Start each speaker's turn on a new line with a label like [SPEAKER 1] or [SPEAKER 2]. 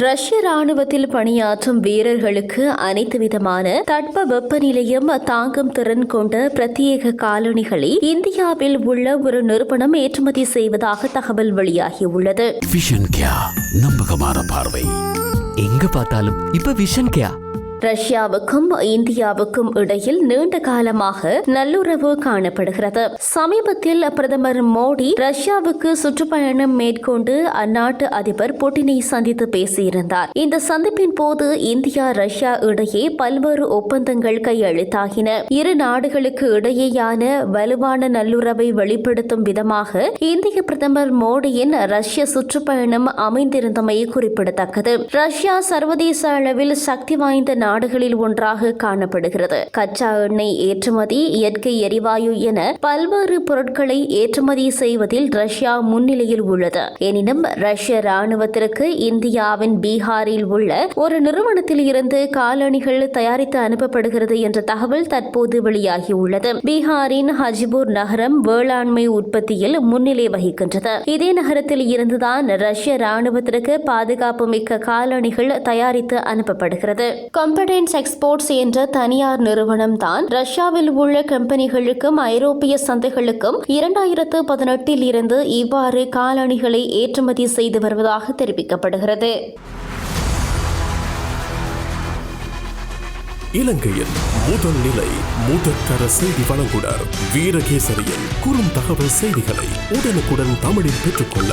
[SPEAKER 1] ரஷ்ய ராணுவத்தில் பணியாற்றும் வீரர்களுக்கு அனைத்து விதமான தட்ப வெப்பநிலையும் தாங்கும் திறன் கொண்ட பிரத்யேக காலணிகளை இந்தியாவில் உள்ள ஒரு நிறுவனம் ஏற்றுமதி செய்வதாக தகவல் வெளியாகியுள்ளது.
[SPEAKER 2] நம்பகமான பார்வை.
[SPEAKER 3] எங்க பார்த்தாலும் இப்ப விஷன் கேயா
[SPEAKER 1] ரஷ்யாவுக்கும் இந்தியாவுக்கும் இடையில் நீண்ட காலமாக நல்லுறவு காணப்படுகிறது. சமீபத்தில் பிரதமர் மோடி ரஷ்யாவுக்கு சுற்றுப்பயணம் மேற்கொண்டு அந்நாட்டு அதிபர் புட்டினை சந்தித்து பேசியிருந்தார். இந்த சந்திப்பின் போது இந்தியா ரஷ்யா இடையே பல்வேறு ஒப்பந்தங்கள் கையெழுத்தாகின. இரு நாடுகளுக்கு இடையேயான வலுவான நல்லுறவை வெளிப்படுத்தும் விதமாக இந்திய பிரதமர் மோடியின் ரஷ்ய சுற்றுப்பயணம் அமைந்திருந்தமை குறிப்பிடத்தக்கது. ரஷ்யா சர்வதேச அளவில் சக்தி வாய்ந்த நாடுகளில் ஒன்றாக காணப்படுகிறது. கச்சா எண்ணெய் ஏற்றுமதி இயற்கை எரிவாயு என பல்வேறு பொருட்களை ஏற்றுமதி செய்வதில் ரஷ்யா முன்னிலையில் உள்ளது. எனினும் ரஷ்ய ராணுவத்திற்கு இந்தியாவின் பீகாரில் உள்ள ஒரு நிறுவனத்தில் இருந்து காலணிகள் தயாரித்து அனுப்பப்படுகிறது என்ற தகவல் தற்போது வெளியாகியுள்ளது. பீகாரின் ஹஜிபூர் நகரம் வேளாண்மை உற்பத்தியில் முன்னிலை வகிக்கின்றது. இதே நகரத்தில் இருந்துதான் ரஷ்ய ராணுவத்திற்கு பாதுகாப்பு மிக்க காலணிகள் தயாரித்து அனுப்பப்படுகிறது. காம்படன்ஸ் எக்ஸ்போர்ட்ஸ் என்ற தனியார் நிறுவனம் தான் ரஷ்யாவில் உள்ள கம்பெனிகளுக்கும் ஐரோப்பிய சந்தைகளுக்கும் இரண்டாயிரத்து பதினெட்டில் இருந்து இவ்வாறு காலணிகளை ஏற்றுமதி செய்து வருவதாக தெரிவிக்கப்படுகிறது.
[SPEAKER 4] இலங்கையின் முதல் நிலை முதற்கர செய்தி வழங்குனர் வீரகேசரியின் குறும் தகவல் செய்திகளை உடனுக்குடன் தமிழில் பெற்றுக்கொள்ள